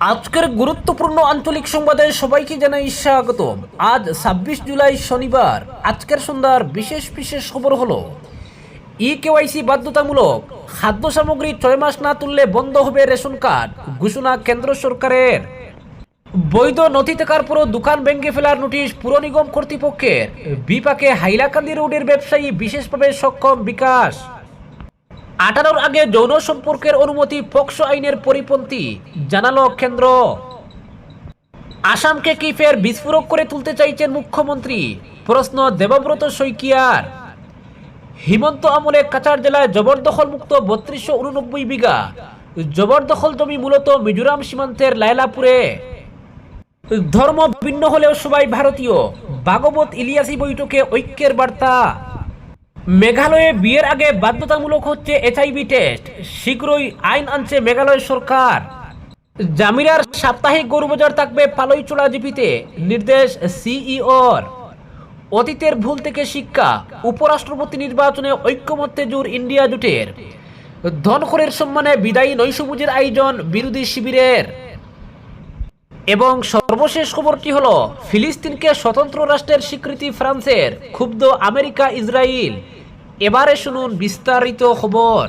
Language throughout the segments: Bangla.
আজকের গুরুত্বপূর্ণ আঞ্চলিক সংবাদে সবাইকে জানাই স্বাগত আজ ছাব্বিশ জুলাই শনিবার। আজকের সন্ধ্যার বিশেষ বিশেষ খবর হলো ই কেওয়াইসি বাধ্যতামূলক খাদ্য সামগ্রী ছয় মাস না তুললে বন্ধ হবে রেশন কার্ড, ঘোষণা কেন্দ্র সরকারের। বৈধ নথি থাকার পরও দোকান ভেঙে ফেলার নোটিশ পুর নিগম কর্তৃপক্ষের। বিপাকে হাইলাকান্দি রোডের ব্যবসায়ী বিশেষভাবে সক্ষম বিকাশ। আঠারোর আগে যৌন সম্পর্কের অনুমতি পক্সো আইনের পরিপন্থী। জানালো কেন্দ্র। আসামকে কি ফের বিস্ফোরক করে তুলতে চাইছেন মুখ্যমন্ত্রী? প্রশ্ন দেবব্রত শইকিয়ার। হিমন্ত আমলে কাছাড় জেলায় জবরদখল মুক্ত বত্রিশশো উননব্বই বিঘা। জবরদখল জমি মূলত মিজোরাম সীমান্তের লায়লাপুরে। ধর্ম ভিন্ন হলেও সবাই ভারতীয়। ভাগবত ইলিয়াসি বৈঠকে ঐক্যের বার্তা। মেঘালয়ে বিয়ের আগে বাধ্যতামূলক হচ্ছে এইচআইভি টেস্ট শীঘ্রই আইন আনছে মেঘালয় সরকার। জামিরার সাপ্তাহিক গরুবাজার থাকবে পালইচোড়া জিপিতে, নির্দেশ সিইওর অতীতের ভুল থেকে শিক্ষা, উপরাষ্ট্রপতি নির্বাচনে ঐক্যমত্যে জোর ইন্ডিয়া জোটের। ধনখরের সম্মানে বিদায়ী নৈশভোজের আয়োজন বিরোধী শিবিরের। এবং সর্বশেষ খবরটি হলো, ফিলিস্তিনকে স্বতন্ত্র রাষ্ট্রের স্বীকৃতি ফ্রান্সের ক্ষুব্ধ আমেরিকা ইসরায়েল এবারে শুনুন বিস্তারিত খবর।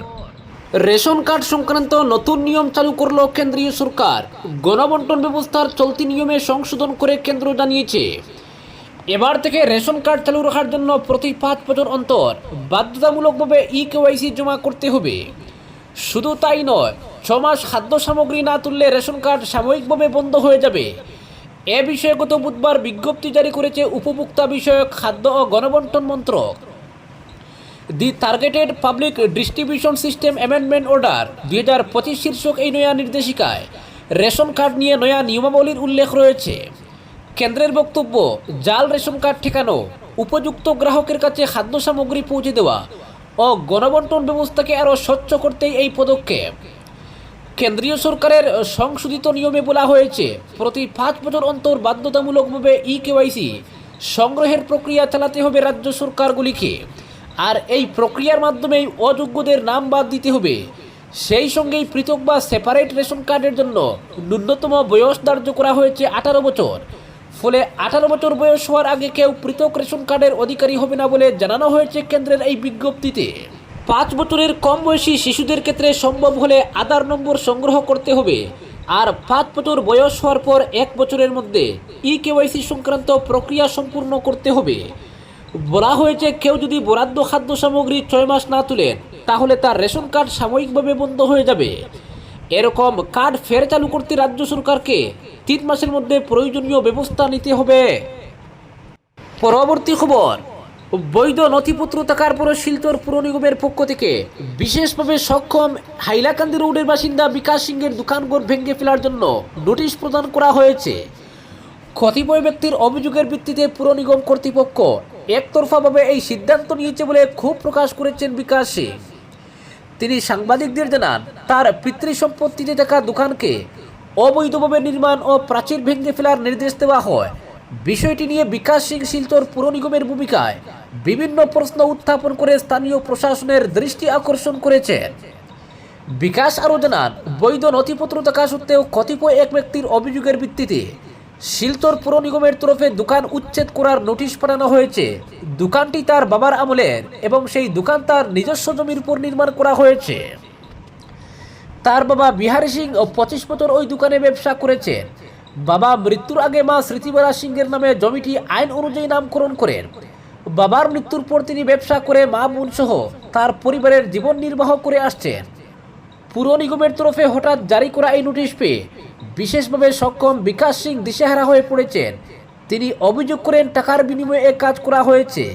রেশন কার্ড সংক্রান্ত নতুন নিয়ম চালু করল কেন্দ্রীয় সরকার। গণবন্টন ব্যবস্থার চলতি নিয়মে সংশোধন করে কেন্দ্র জানিয়েছে। এবার থেকে রেশন কার্ড চালু রাখার জন্য প্রতি পাঁচ বছর অন্তর বাধ্যতামূলকভাবে ই কেওয়াইসি জমা করতে হবে। শুধু তাই নয় ছ মাস খাদ্য সামগ্রী না তুললে রেশন কার্ড সাময়িকভাবে বন্ধ হয়ে যাবে। এ বিষয়ে গত বুধবার বিজ্ঞপ্তি জারি করেছে উপভোক্তা বিষয়ক খাদ্য ও গণবন্টন মন্ত্রক। The targeted public distribution system amendment order, দুই হাজার পঁচিশ শীর্ষক এই নয়া নির্দেশিকায়। রেশন কার্ড নিয়ে নয়া নিয়মাবলীর উল্লেখ রয়েছে। কেন্দ্রের বক্তব্য, জাল রেশন কার্ড ঠেকানো, উপযুক্ত গ্রাহকের কাছে খাদ্য সামগ্রী পৌঁছে দেওয়া ও গণবন্টন ব্যবস্থাকে আরও স্বচ্ছ করতেই এই পদক্ষেপ। কেন্দ্রীয় সরকারের সংশোধিত নিয়মে বলা হয়েছে, প্রতি পাঁচ বছর অন্তর বাধ্যতামূলকভাবে ই কেওয়াইসি সংগ্রহের প্রক্রিয়া চালাতে হবে রাজ্য সরকারগুলিকে। আর এই প্রক্রিয়ার মাধ্যমেই অযোগ্যদের নাম বাদ দিতে হবে। সেই সঙ্গেই পৃথক বা সেপারেট রেশন কার্ডের জন্য ন্যূনতম বয়স ধার্য করা হয়েছে আঠারো বছর। ফলে আঠারো বছর বয়স হওয়ার আগে কেউ পৃথক রেশন কার্ডের অধিকারী হবে না বলে জানানো হয়েছে কেন্দ্রের এই বিজ্ঞপ্তিতে। পাঁচ বছরের কম বয়সী শিশুদের ক্ষেত্রে সম্ভব হলে আধার নম্বর সংগ্রহ করতে হবে। আর পাঁচ বছর বয়স হওয়ার পর এক বছরের মধ্যে ই কেওয়াইসি সংক্রান্ত প্রক্রিয়া সম্পূর্ণ করতে হবে। বলা হয়েছে কেউ যদি বরাদ্দ খাদ্য সামগ্রী ছয় মাস না তুলেন তাহলে তার রেশন কার্ড সাময়িকভাবে বন্ধ হয়ে যাবে। এরকম কার্ড ফের চালু করতে রাজ্য সরকারকে তিন মাসের মধ্যে প্রয়োজনীয় ব্যবস্থা নিতে হবে। পরবর্তী খবর, বৈধ নথিপত্র থাকার পরও শিলচর পুর নিগমের পক্ষ থেকে বিশেষভাবে সক্ষম হাইলাকান্দি রোডের বাসিন্দা বিকাশ সিংয়ের দোকানঘর ভেঙে ফেলার জন্য নোটিশ প্রদান করা হয়েছে। কতিপয় ব্যক্তির অভিযোগের ভিত্তিতে পুর নিগম কর্তৃপক্ষ একতরফাভাবে এই সিদ্ধান্ত নিয়েছে বলে ক্ষোভ প্রকাশ করেছেন বিকাশ। তিনি সাংবাদিকদের জানান, তার পিতৃ সম্পত্তিতে থাকা দোকানকে অবৈধভাবে নির্মাণ ও প্রাচীর ভেঙে ফেলার নির্দেশ দেওয়া হয়, বিষয়টি নিয়ে বিকাশ সিং শিলচর পুর নিগমের ভূমিকায় বিভিন্ন প্রশ্ন উত্থাপন করে স্থানীয় প্রশাসনের দৃষ্টি আকর্ষণ করেছেন। বিকাশ আরও জানান, বৈধ নথিপত্র থাকা সত্ত্বেও কতিপয় এক ব্যক্তির অভিযোগের ভিত্তিতে শিলচর পুর নিগমের তরফে দোকান উচ্ছেদ করার নোটিশ পাঠানো হয়েছে। দোকানটি তার বাবার আমলের এবং সেই দোকান তার নিজস্ব জমির উপর নির্মাণ করা হয়েছে। তার বাবা বিহারি সিং ও পঁচিশ বছর ওই দোকানে ব্যবসা করেছেন। বাবা মৃত্যুর আগে মা স্মৃতিবালা সিংয়ের নামে জমিটি আইন অনুযায়ী নামকরণ করেন। বাবার মৃত্যুর পর তিনি ব্যবসা করে মা বোন সহ তার পরিবারের জীবন নির্বাহ করে আসছেন। পুর নিগমের তরফে হঠাৎ জারি করা এই নোটিশ পেয়ে বিশেষভাবে সক্ষম বিকাশ সিং দিশেহারা হয়ে পড়েছেন। তিনি অভিযোগ করেন টাকার বিনিময়ে এ কাজ করা হয়েছে।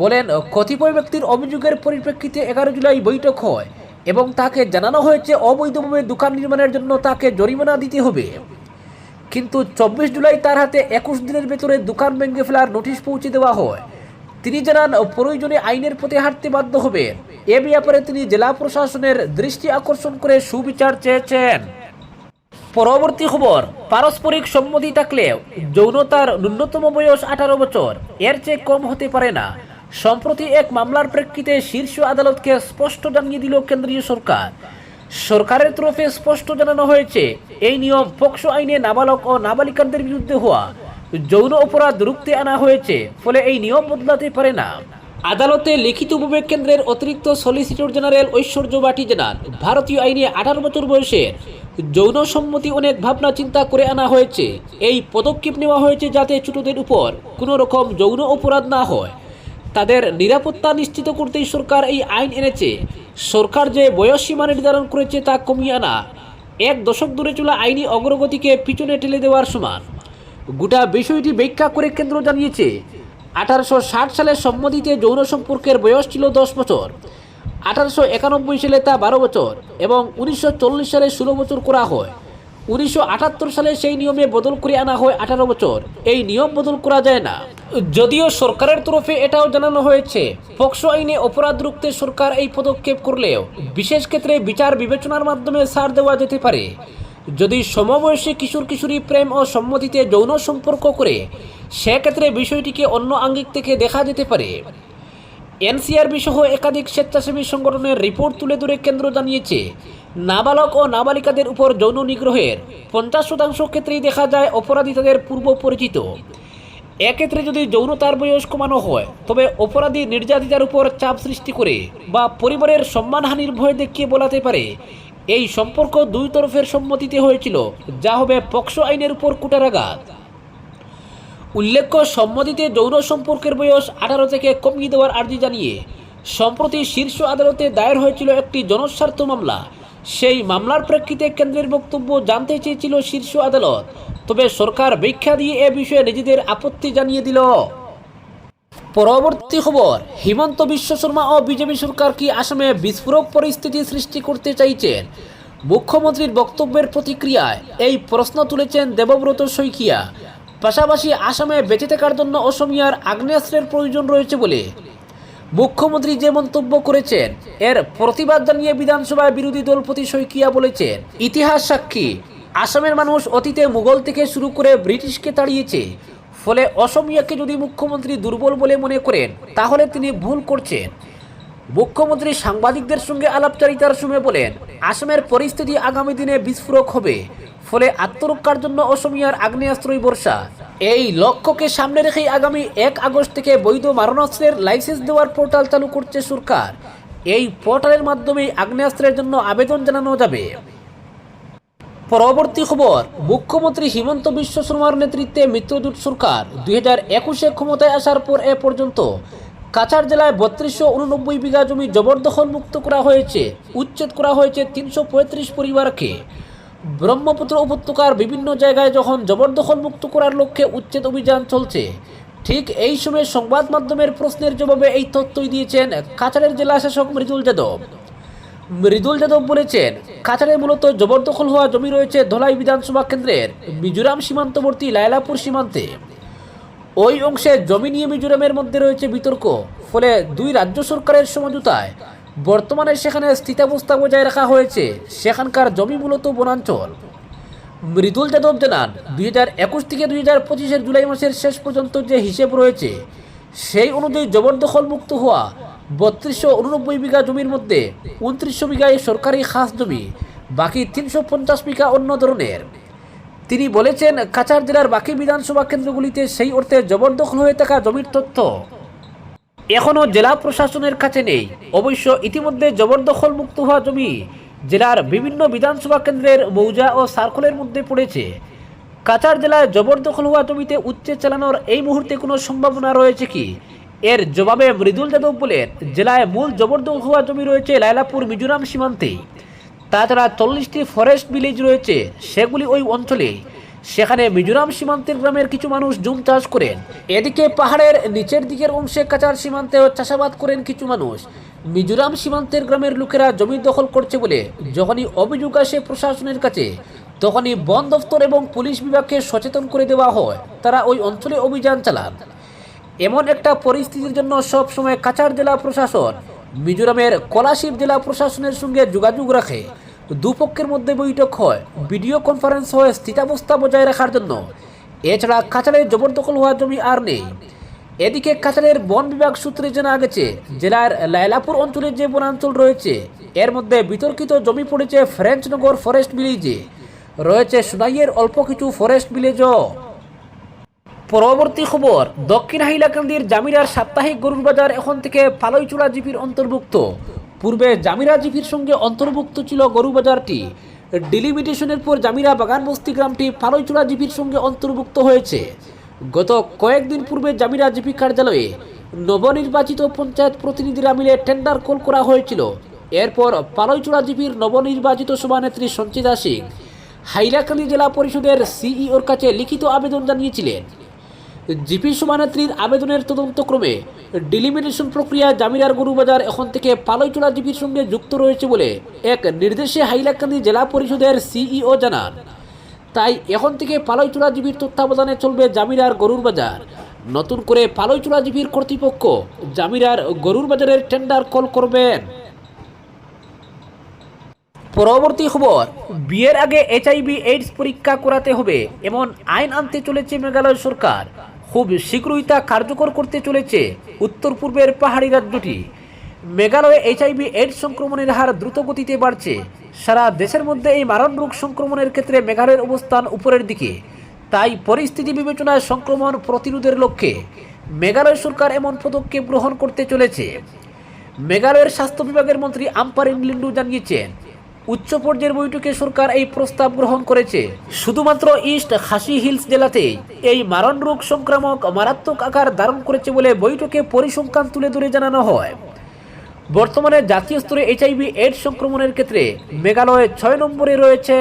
বলেন, কতিপয় ব্যক্তির অভিযোগের পরিপ্রেক্ষিতে এগারো জুলাই বৈঠক হয় এবং তাকে জানানো হয়েছে অবৈধভাবে দোকান নির্মাণের জন্য তাকে জরিমানা দিতে হবে। কিন্তু চব্বিশ জুলাই তার হাতে একুশ দিনের ভেতরে দোকান ভেঙে ফেলার নোটিশ পৌঁছে দেওয়া হয়। তিনি জানান, প্রয়োজনে আইনের পথে হাঁটতে বাধ্য হবে এ ব্যাপারে তিনি জেলা প্রশাসনের দৃষ্টি আকর্ষণ করে সুবিচার চেয়েছেন। পরবর্তী খবর, পারস্পরিক সম্মতি থাকলেও যৌনতার ন্যূনতম বয়স আঠারো বছর। এর চেয়ে কম হতে পারে না। সম্প্রতি এক মামলার প্রেক্ষিতে শীর্ষ আদালতকে স্পষ্ট জানিয়ে দিল কেন্দ্রীয় সরকার। সরকারের তরফে স্পষ্ট জানানো হয়েছে, এই নিয়ম পক্সো আইনে নাবালক ও নাবালিকাদের বিরুদ্ধে হওয়া। যৌন অপরাধ রুখতে আনা হয়েছে, ফলে এই নিয়ম বদলাতে পারে না। আদালতে লিখিত বিবেক কেন্দ্রের অতিরিক্ত সলিসিটর জেনারেল ঐশ্বর্য বাটি জানান, ভারতীয় আইনে আঠারো বছর বয়সের যৌন সম্মতি অনেক ভাবনা চিন্তা করে আনা হয়েছে। এই পদক্ষেপ নেওয়া হয়েছে যাতে ছোটদের উপর কোনো রকম যৌন অপরাধ না হয়। তাদের নিরাপত্তা নিশ্চিত করতেই সরকার এই আইন এনেছে। সরকার যে বয়স সীমা নির্ধারণ করেছে তা কমিয়ে আনা। এক দশক দূরে চলা আইনি অগ্রগতিকে পিছনে ঠেলে দেওয়ার সমান। গোটা বিষয়টি ব্যাখ্যা করে কেন্দ্র জানিয়েছে, আঠারোশো ষাট সালে সম্মতিতে যৌন সম্পর্কের বয়স ছিল দশ বছর। আঠারোশো একানব্বই সালে তা বারো বছর এবং উনিশশো চল্লিশ সালে ষোলো বছর করা হয়। উনিশশো আটাত্তর সালে সেই নিয়মে বদল করে আনা হয় আঠারো বছর। এই নিয়ম বদল করা যায় না। যদিও সরকারের তরফে এটাও জানানো হয়েছে, পক্সো আইনে অপরাধ রুখতে সরকার এই পদক্ষেপ করলেও বিশেষ ক্ষেত্রে বিচার বিবেচনার মাধ্যমে ছাড় দেওয়া যেতে পারে। যদি সমবয়সী কিশোর কিশোরী প্রেম ও সম্মতিতে যৌন সম্পর্ক করে, সেক্ষেত্রে বিষয়টিকে অন্য আঙ্গিক থেকে দেখা যেতে পারে। এনসিআরবি সহ একাধিক স্বেচ্ছাসেবী সংগঠনের রিপোর্ট তুলে ধরে কেন্দ্র জানিয়েছে, নাবালক ও নাবালিকাদের উপর যৌন নিগ্রহের পঞ্চাশ শতাংশ ক্ষেত্রেই দেখা যায় অপরাধী তাদের পূর্ব পরিচিত। এক্ষেত্রে যদি যৌনতার বয়স কমানো হয়, তবে অপরাধী নির্যাতিতার উপর চাপ সৃষ্টি করে বা পরিবারের সম্মানহানির ভয় দেখিয়ে বলাতে পারে, এই সম্পর্ক দুই তরফের সম্মতিতে হয়েছিল, যা হবে পক্সো আইনের উপর কুটারাঘাত। উল্লেখ্য, সম্মতিতে যৌন সম্পর্কের বয়স আঠারো থেকে কমিয়ে দেওয়ার আর্জি জানিয়ে, সম্প্রতি শীর্ষ আদালতে দায়ের হয়েছিল একটি জনস্বার্থ মামলা। সেই মামলার প্রেক্ষিতে কেন্দ্রের বক্তব্য জানতে চেয়েছিল শীর্ষ আদালত। তবে সরকার ব্যাখ্যা দিয়ে এ বিষয়ে নিজেদের আপত্তি জানিয়ে দিল। পরবর্তী খবর, হিমন্ত বিশ্ব শর্মা ও বিজেপি সরকার কি আসামে বিস্ফোরক পরিস্থিতি সৃষ্টি করতে চাইছেন? মুখ্যমন্ত্রীর বক্তব্যের প্রতিক্রিয়ায় এই প্রশ্ন তুলেছেন দেবব্রত শইকিয়া। পাশাপাশি আসামে বেঁচে থাকার জন্য অসমিয়ার আগ্নেয়াস্ত্রের প্রয়োজন রয়েছে বলে মুখ্যমন্ত্রী যে মন্তব্য করেছেন, এর প্রতিবাদ জানিয়ে বিধানসভায় বিরোধী দলপতি শইকিয়া বলেছেন, ইতিহাস সাক্ষী, আসামের মানুষ অতীতে মুঘল থেকে শুরু করে ব্রিটিশকে তাড়িয়েছে, ফলে অসমিয়াকে যদি মুখ্যমন্ত্রী দুর্বল বলে মনে করেন, তাহলে তিনি ভুল করছেন। মুখ্যমন্ত্রী সাংবাদিকদের সঙ্গে আলাপচারিতার সময় বলেন, আসামের পরিস্থিতি আগামী দিনে বিস্ফোরক হবে ফলে আত্মরক্ষার জন্য অসমিয়ার আগ্নেয়াস্ত্রই বর্ষা। এই লক্ষ্যকে সামনে রেখেই আগামী এক আগস্ট থেকে বৈধ মারণাস্ত্রের লাইসেন্স দেওয়ার পোর্টাল চালু করছে সরকার। এই পোর্টালের মাধ্যমে আগ্নেয়াস্ত্রের জন্য আবেদন জানানো যাবে। পরবর্তী খবর, মুখ্যমন্ত্রী হিমন্ত বিশ্ব শর্মার নেতৃত্বে মিত্রজোট সরকার দুই হাজার একুশে ক্ষমতায় আসার পর এ পর্যন্ত কাছাড় জেলায় বত্রিশশো উননব্বই বিঘা জমি জবরদখল মুক্ত করা হয়েছে, উচ্ছেদ করা হয়েছে তিনশো পঁয়ত্রিশ পরিবারকে। ব্রহ্মপুত্র উপত্যকার বিভিন্ন জায়গায় যখন জবরদখল মুক্ত করার লক্ষ্যে উচ্ছেদ অভিযান চলছে, ঠিক এই সময় সংবাদ মাধ্যমের প্রশ্নের জবাবে এই তথ্যই দিয়েছেন কাছাড়ের জেলা শাসক মৃদুল যাদব। মৃদুল যাদব বলেছেন, কাছাড়ে মূলত জবরদখল হওয়া জমি রয়েছে ধলাই বিধানসভা কেন্দ্রের মিজোরাম সীমান্তবর্তী লায়লাপুর সীমান্তে। ওই অংশে জমি নিয়ে মিজোরামের মধ্যে রয়েছে বিতর্ক, ফলে দুই রাজ্য সরকারের সমঝোতায় বর্তমানে সেখানে স্থিতাবস্থা বজায় রাখা হয়েছে। সেখানকার জমি মূলত বনাঞ্চল। মৃদুল যাদব জানান, দুই হাজার একুশ থেকে দুই হাজার পঁচিশের জুলাই মাসের শেষ পর্যন্ত যে হিসেব রয়েছে, সেই অনুযায়ী জবরদখল মুক্ত হওয়া বত্রিশশো উননব্বই বিঘা জমির মধ্যে উনত্রিশশো বিঘায় সরকারি খাস জমি, বাকি তিনশো পঞ্চাশ বিঘা অন্য ধরনের। তিনি বলেছেন, কাছাড় জেলার বাকি বিধানসভা কেন্দ্রগুলিতে সেই অর্থে জবরদখল হয়ে থাকা জমির তথ্য এখনও জেলা প্রশাসনের কাছে নেই। অবশ্য ইতিমধ্যে জবরদখল মুক্ত হওয়া জমি জেলার বিভিন্ন বিধানসভা কেন্দ্রের মৌজা ও সার্কলের মধ্যে পড়েছে। কাছাড় জেলায় জবরদখল হওয়া জমিতে উচ্ছেদ চালানোর এই মুহূর্তে কোনো সম্ভাবনা রয়েছে কি? এর জবাবে মৃদুল যাদব বলেন, জেলায় মূল জবরদখল হওয়া জমি রয়েছে লায়লাপুর মিজোরাম সীমান্তে। তাছাড়া চল্লিশটি ফরেস্ট ভিলেজ রয়েছে, সেগুলি ওই অঞ্চলে। সেখানে মিজোরাম সীমান্তের গ্রামের কিছু মানুষ জুম চাষ করেন। এদিকে পাহাড়ের নিচের দিকের অংশে কাঁচার সীমান্তেও চাষাবাদ করেন কিছু মানুষ। মিজোরাম সীমান্তের গ্রামের লোকেরা জমি দখল করছে বলে যখনই অভিযোগ আসে প্রশাসনের কাছে, তখনই বন দফতর এবং পুলিশ বিভাগকে সচেতন করে দেওয়া হয়। তারা ওই অঞ্চলে অভিযান চালান। এমন একটা পরিস্থিতির জন্য সব সময় কাছাড় জেলা প্রশাসন, মিজোরামের কলাশিব জেলা প্রশাসনের সঙ্গে যোগাযোগ রাখে। দুপক্ষের মধ্যে বৈঠক হয়। ভিডিও কনফারেন্স হয় স্থিতাবস্থা বজায় রাখার জন্য। এছাড়া কাছাড়ে জবরদখল হওয়া জমি আর নেই। এদিকে কাছাড়ের বন বিভাগ সূত্রে জানা গেছে, জেলার লায়লাপুর অঞ্চলে যে বনাঞ্চল রয়েছে, এর মধ্যে বিতর্কিত জমি পড়েছে ফ্রেঞ্চনগর ফরেস্ট ভিলেজে। রয়েছে সোনাইয়ের অল্প কিছু ফরেস্ট ভিলেজও। পরবর্তী খবর, দক্ষিণ হাইলাকান্দির জামিরার সাপ্তাহিক গরুর বাজার এখন থেকে পালইচুলা জিপির অন্তর্ভুক্ত। পূর্বে জামিরা জিপির সঙ্গে অন্তর্ভুক্ত ছিল গরু বাজারটি ডিলিমিটেশনের পর জামিরা বাগানবস্তি গ্রামটি পালইচুলা জিপির সঙ্গে অন্তর্ভুক্ত হয়েছে। গত কয়েকদিন পূর্বে জামিরা জিপি কার্যালয়ে নবনির্বাচিত পঞ্চায়েত প্রতিনিধিরা মিলে টেন্ডার কল করা হয়েছিল। এরপর পালইচুলা জিপির নবনির্বাচিত সভানেত্রী সঞ্চিতা সিং হাইলাকান্দি জেলা পরিষদের সিইওর কাছে লিখিত আবেদন জানিয়েছিলেন। জিপি সভানেত্রীর আবেদনের তদন্তক্রমে ডিলিমিটেশন প্রক্রিয়া জামিরার গরুবাজার এখন থেকে পালইচুলা জিপির সঙ্গে যুক্ত রয়েছে বলে এক নির্দেশে হাইলাকান্দি জেলা পরিষদের সিইও জানান। তাই এখন থেকে পালইচুলা জিপির তত্ত্বাবধানে চলবে জামিরার গরুর বাজার। নতুন করে পালইচুলা জিপির কর্তৃপক্ষ জামিরার গরুর বাজারের টেন্ডার কল করবেন পরবর্তী খবর, বিয়ের আগে এইচআইভি এইডস পরীক্ষা করাতে হবে, এমন আইন আনতে চলেছে মেঘালয় সরকার। খুব শীঘ্রই তা কার্যকর করতে চলেছে। উত্তর পূর্বের পাহাড়ি রাজ্যটি। মেঘালয়ে এইচআইভি এইডস সংক্রমণের হার দ্রুত গতিতে বাড়ছে। সারা দেশের মধ্যে এই মারণ রোগ সংক্রমণের ক্ষেত্রে মেঘালয়ের অবস্থান উপরের দিকে। তাই পরিস্থিতি বিবেচনায় সংক্রমণ প্রতিরোধের লক্ষ্যে মেঘালয় সরকার এমন পদক্ষেপ গ্রহণ করতে চলেছে। মেঘালয়ের স্বাস্থ্য বিভাগের মন্ত্রী আম্পারিন লিন্ডু জানিয়েছেন উচ্চ পর্যায়ের বৈঠকে সরকার এই প্রস্তাব গ্রহণ করেছে। শুধুমাত্র ইস্ট খাসি হিলস জেলাতে এই মারণ রোগ সংক্রামক মারাত্মক আকার ধারণ করেছে বলে বৈঠকে পরিসংখ্যান তুলে ধরে জানানো হয়। বর্তমানে জাতীয় স্তরে এইচআইভি এইডস সংক্রমণের ক্ষেত্রে মেঘালয় ছয় নম্বরে রয়েছে।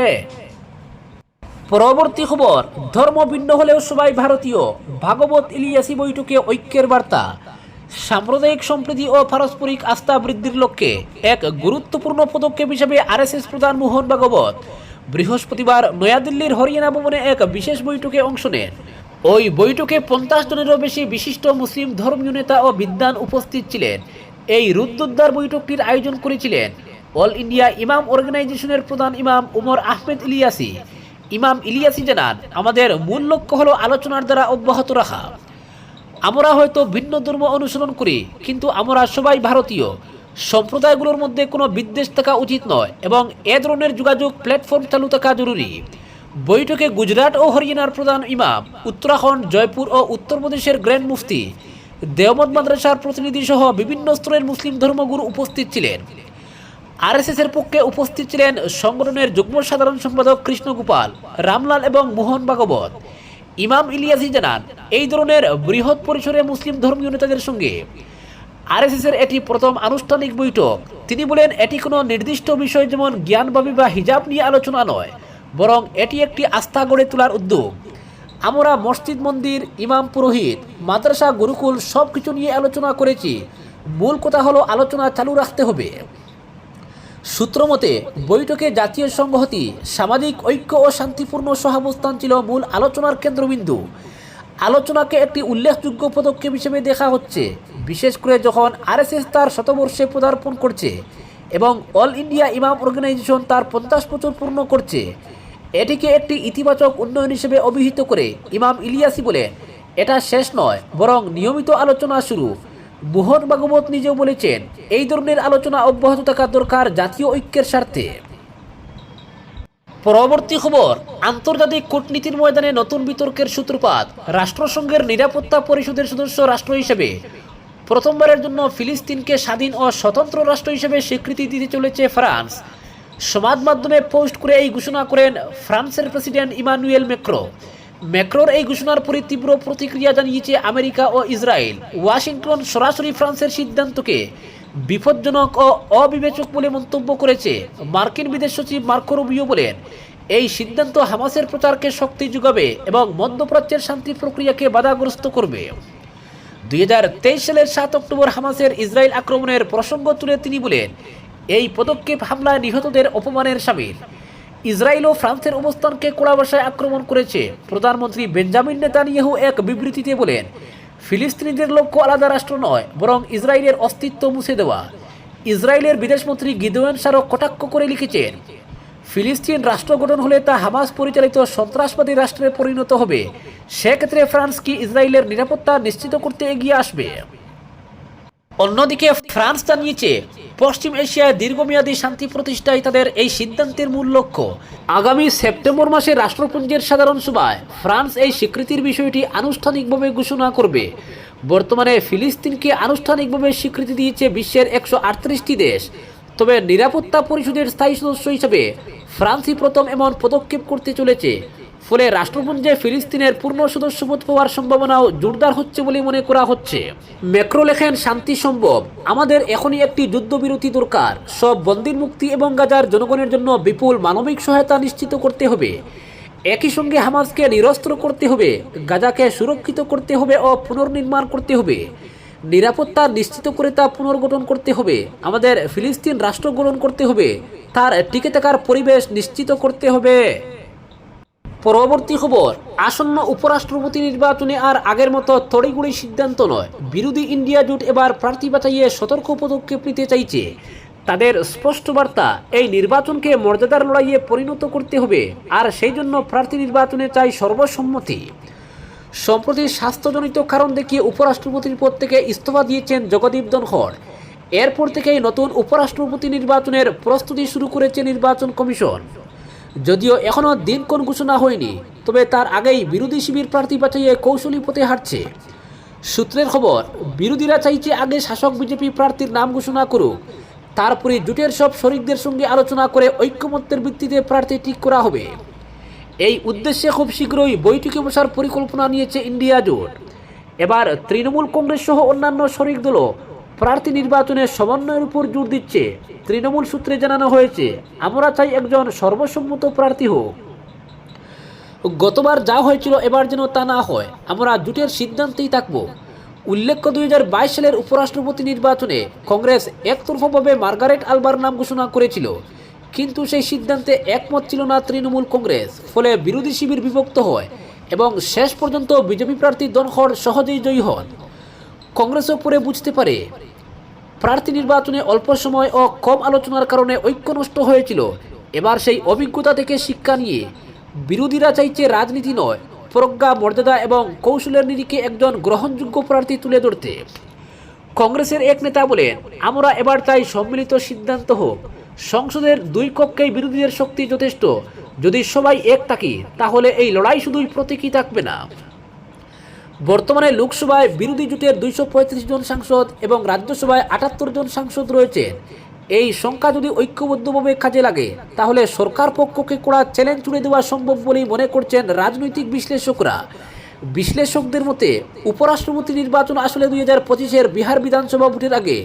পরবর্তী খবর, ধর্ম ভিন্ন হলেও সবাই ভারতীয়। ভাগবত ইলিয়াসি বৈঠকে ঐক্যের বার্তা। সাম্প্রদায়িক সম্প্রীতি ও পারস্পরিক আস্থা বৃদ্ধির লক্ষ্যে এক গুরুত্বপূর্ণ পদক্ষেপ হিসেবে আরএসএস প্রধান মোহন ভাগবত। বৃহস্পতিবার নয়াদিল্লির হরিয়ানা ভবনে এক বিশেষ বৈঠকে অংশ নেন। ওই বৈঠকে পঞ্চাশ জনেরও বেশি বিশিষ্ট মুসলিম ধর্মীয় নেতা ও বিদ্বান উপস্থিত ছিলেন। এই রুদ্দুদ্দার বৈঠকটির আয়োজন করেছিলেন অল ইন্ডিয়া ইমাম অর্গানাইজেশনের প্রধান ইমাম উমর আহমেদ ইলিয়াসি। ইমাম ইলিয়াসি জানান, আমাদের মূল লক্ষ্য হলো আলোচনার দ্বারা অব্যাহত রাখা। আমরা হয়তো ভিন্ন ধর্ম অনুসরণ করি, কিন্তু আমরা সবাই ভারতীয়। সম্প্রদায়গুলোর মধ্যে কোনো বিদ্বেষ থাকা উচিত নয় এবং এ ধরনের যোগাযোগ প্ল্যাটফর্ম চালু থাকা জরুরি। বৈঠকে গুজরাট ও হরিয়ানার প্রধান ইমাম, উত্তরাখণ্ড, জয়পুর ও উত্তরপ্রদেশের গ্র্যান্ড মুফতি, দেওবন্দ মাদ্রাসার প্রতিনিধি সহ বিভিন্ন স্তরের মুসলিম ধর্মগুরু উপস্থিত ছিলেন। এর পক্ষে উপস্থিত ছিলেন সংগঠনের যুগ্ম সাধারণ সম্পাদক কৃষ্ণ গোপাল রামলাল এবং মোহন ভাগবত। ইমাম ইলিয়াসি জানান, এই ধরনের বৃহৎ পরিসরে মুসলিম ধর্মীয় নেতাদের সঙ্গে আরএসএস এর এটি প্রথম আনুষ্ঠানিক বৈঠক। তিনি বলেন, এটি কোনো নির্দিষ্ট বিষয় যেমন জ্ঞানবাবী বা হিজাব নিয়ে আলোচনা নয়, বরং এটি একটি আস্থা গড়ে তোলার উদ্যোগ। আমরা মসজিদ, মন্দির, ইমাম, পুরোহিত, মাদ্রাসা, গুরুকুল সব কিছু নিয়ে আলোচনা করেছি। মূল কথা হলো আলোচনা চালু রাখতে হবে। সূত্রমতে বৈঠকে জাতীয় সংহতি, সামাজিক ঐক্য ও শান্তিপূর্ণ সহাবস্থান ছিল মূল আলোচনার কেন্দ্রবিন্দু। আলোচনাকে একটি উল্লেখযোগ্য পদক্ষেপ হিসেবে দেখা হচ্ছে, বিশেষ করে যখন আরএসএস তার শতবর্ষে পদার্পণ করছে এবং অল ইন্ডিয়া ইমাম অর্গানাইজেশন তার পঞ্চাশ বছর পূর্ণ করছে। এটিকে একটি ইতিবাচক উন্নয়ন হিসেবে অভিহিত করে ইমাম ইলিয়াসি বলেন এটা শেষ নয়, বরং নিয়মিত আলোচনা শুরু। মোহন ভাগবত নিজেও বলেছেন, এই ধরনের আলোচনা অব্যাহত থাকা দরকার জাতীয় ঐক্যের স্বার্থে। পরবর্তী খবর, আন্তর্জাতিক কূটনীতির ময়দানে নতুন বিতর্কের সূত্রপাত, রাষ্ট্রসংঘের নিরাপত্তা পরিষদের সদস্য রাষ্ট্র হিসেবে। প্রথমবারের জন্য ফিলিস্তিনকে স্বাধীন ও স্বতন্ত্র রাষ্ট্র হিসেবে স্বীকৃতি দিতে চলেছে ফ্রান্স। সমাজ মাধ্যমে পোস্ট করে এই ঘোষণা করেন ফ্রান্সের প্রেসিডেন্ট ইমানুয়েল ম্যাক্রো। ম্যাক্রোর এই ঘোষণার পরে তীব্র প্রতিক্রিয়া জানিয়েছে আমেরিকা ও ইসরায়েল। ওয়াশিংটন সরাসরি ফ্রান্সের সিদ্ধান্তকে বিপজ্জনক ও অবিবেচক বলে মন্তব্য করেছে মার্কিন বিদেশ সচিব মার্কো রুবিও বলেন, এই সিদ্ধান্ত হামাসের প্রচারকে শক্তি যোগাবে এবং মধ্যপ্রাচ্যের শান্তি প্রক্রিয়াকে বাধাগ্রস্ত করবে। দুই হাজার তেইশ সালের সাত অক্টোবর হামাসের ইসরায়েল আক্রমণের প্রসঙ্গ তুলে তিনি বলেন, এই পদক্ষেপ হামলায় নিহতদের অপমানের সামিল। ইসরায়েল ও ফ্রান্সের অবস্থানকে ভাষায় আক্রমণ করেছে। প্রধানমন্ত্রী বেঞ্জামিন নেতানিয়াহু এক বিবৃতিতে বলেন, ফিলিস্তিনিদের লক্ষ্য আলাদা রাষ্ট্র নয়, বরং ইসরায়েলের অস্তিত্ব মুছে দেওয়া। ইসরায়েলের বিদেশমন্ত্রী গিদোয়ান সারও কটাক্ষ করে লিখেছেন, ফিলিস্তিন রাষ্ট্র গঠন হলে তা হামাস পরিচালিত সন্ত্রাসবাদী রাষ্ট্রে পরিণত হবে। সেক্ষেত্রে ফ্রান্স কি ইসরায়েলের নিরাপত্তা নিশ্চিত করতে এগিয়ে আসবে? অন্যদিকে ফ্রান্স জানিয়েছে পশ্চিম এশিয়ায় দীর্ঘমেয়াদী শান্তি প্রতিষ্ঠায় তাদের এই সিদ্ধান্তের মূল লক্ষ্য। আগামী সেপ্টেম্বর মাসে রাষ্ট্রপুঞ্জের সাধারণ সভায় ফ্রান্স এই স্বীকৃতির বিষয়টি আনুষ্ঠানিকভাবে ঘোষণা করবে। বর্তমানে ফিলিস্তিনকে আনুষ্ঠানিকভাবে স্বীকৃতি দিয়েছে বিশ্বের একশো আটত্রিশটি দেশ। তবে নিরাপত্তা পরিষদের স্থায়ী সদস্য হিসেবে ফ্রান্সই প্রথম এমন পদক্ষেপ করতে চলেছে। ফলে রাষ্ট্রপুঞ্জে ফিলিস্তিনের পূর্ণ সদস্যপদ পাওয়ার সম্ভাবনাও জোরদার হচ্ছে বলে মনে করা হচ্ছে। ম্যাক্রো লেখেন, শান্তি সম্ভব। আমাদের এখনই একটি যুদ্ধবিরতি দরকার। সব বন্দির মুক্তি এবং গাজার জনগণের জন্য বিপুল মানবিক সহায়তা নিশ্চিত করতে হবে। একই সঙ্গে হামাসকে নিরস্ত্র করতে হবে। গাজাকে সুরক্ষিত করতে হবে ও পুনর্নির্মাণ করতে হবে। নিরাপত্তা নিশ্চিত করে তা পুনর্গঠন করতে হবে। আমাদের ফিলিস্তিন রাষ্ট্র গ্রহণ করতে হবে। তার টিকে থাকার পরিবেশ নিশ্চিত করতে হবে। পরবর্তী খবর, আসন্ন উপরাষ্ট্রপতি নির্বাচনে আর আগের মতো তড়িগুড়ি সিদ্ধান্ত নয়। বিরোধী ইন্ডিয়া জোট এবার প্রার্থী বাছাইয়ে সতর্ক পদক্ষেপ নিতে চাইছে। তাদের স্পষ্ট বার্তা, এই নির্বাচনকে মর্যাদার লড়াইয়ে পরিণত করতে হবে, আর সেই জন্য প্রার্থী নির্বাচনে চাই সর্বসম্মতি। সম্প্রতি স্বাস্থ্যজনিত কারণ দেখিয়ে উপরাষ্ট্রপতির পদ থেকে ইস্তফা দিয়েছেন জগদীপ ধনখড়। এরপর থেকেই নতুন উপরাষ্ট্রপতি নির্বাচনের প্রস্তুতি শুরু করেছে নির্বাচন কমিশন। যদিও এখনও দিনক্ষণ ঘোষণা হয়নি, তবে তার আগেই বিরোধী শিবির প্রার্থী বাছাইয়ে কৌশলী পথে হাঁটছে। সূত্রের খবর, বিরোধীরা চাইছে আগে শাসক বিজেপি প্রার্থীর নাম ঘোষণা করুক। তারপরে জোটের সব শরিকদের সঙ্গে আলোচনা করে ঐক্যমত্যের ভিত্তিতে প্রার্থী ঠিক করা হবে। এই উদ্দেশ্যে খুব শীঘ্রই বৈঠকে বসার পরিকল্পনা নিয়েছে ইন্ডিয়া জোট। এবার তৃণমূল কংগ্রেস সহ অন্যান্য শরিক দলও প্রার্থী নির্বাচনে সমন্বয়ের উপর জোর দিচ্ছে। তৃণমূল সূত্রে জানানো হয়েছে, আমরা চাই একজন সর্বসম্মত প্রার্থী হোক। গতবার যা হয়েছিল এবার যেন তা না হয়, আমরা জুটের সিদ্ধান্তেই থাকব। উল্লেখ্য, দুই বাইশ সালের উপরাষ্ট্রপতি নির্বাচনে কংগ্রেস একতরফাভাবে মার্গারেট আলবার নাম ঘোষণা করেছিল। কিন্তু সেই সিদ্ধান্তে একমত ছিল না তৃণমূল কংগ্রেস, ফলে বিরোধী শিবির বিভক্ত হয় এবং শেষ পর্যন্ত বিজেপি প্রার্থী দনখড় সহজেই জয়ী হন। কংগ্রেসও পরে বুঝতে পারে প্রার্থী নির্বাচনে অল্প সময় ও কম আলোচনার কারণে ঐক্য নষ্ট হয়েছিল। এবার সেই অভিজ্ঞতা থেকে শিক্ষা নিয়ে বিরোধীরা চাইছে রাজনীতি নয়, প্রজ্ঞা, মর্যাদা এবং কৌশলের নিরিখে একজন গ্রহণযোগ্য প্রার্থী তুলে ধরতে। কংগ্রেসের এক নেতা বলেন, আমরা এবার তাই সম্মিলিত সিদ্ধান্ত হোক। সংসদের দুই কক্ষেই বিরোধীদের শক্তি যথেষ্ট। যদি সবাই এক থাকি, তাহলে এই লড়াই শুধুই প্রতীকী থাকবে না। বর্তমানে লোকসভায় বিরোধী জোটের দুইশো পঁয়ত্রিশ জন সাংসদ এবং রাজ্যসভায় আটাত্তর জন সাংসদ রয়েছেন এই সংখ্যা যদি ঐক্যবদ্ধভাবে কাজে লাগে, তাহলে সরকার পক্ষকে কড়া চ্যালেঞ্জ তুলে দেওয়া সম্ভব বলেই মনে করছেন রাজনৈতিক বিশ্লেষকরা। বিশ্লেষকদের মতে, উপরাষ্ট্রপতি নির্বাচন আসলে দুই হাজার পঁচিশের বিহার বিধানসভা ভোটের আগে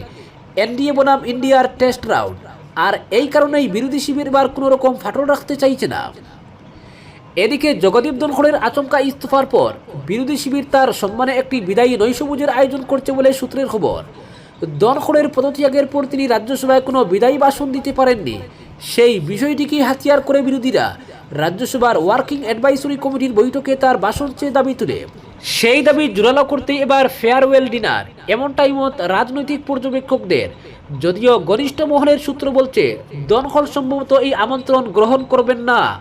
এনডিএ বনাম ইন্ডিয়ার টেস্ট রাউন্ড। আর এই কারণেই বিরোধী শিবির এবার কোনো রকম ফাটল রাখতে চাইছে না। এদিকে জগদীপ ধনখড়ের আচমকা ইস্তফার পর বিরোধী শিবির তার সম্মানে একটি বিদায়ী নৈশভোজের আয়োজন করছে বলে সূত্রের খবর। ধনখড়ের পদত্যাগের পর তিনি রাজ্যসভায় কোনো বিদায়ী ভাষণ দিতে পারেননি। সেই বিষয়টিকে হাতিয়ার করে বিরোধীরা রাজ্যসভার ওয়ার্কিং অ্যাডভাইসরি কমিটির বৈঠকে তার ভাষণ চেয়ে দাবি তুলে। সেই দাবি জোরালো করতে এবার ফেয়ারওয়েল ডিনার, এমনটাই মত রাজনৈতিক পর্যবেক্ষকদের। যদিও ঘনিষ্ঠ মহলের সূত্র বলছে দনখল সম্ভবত এই আমন্ত্রণ গ্রহণ করবেন না।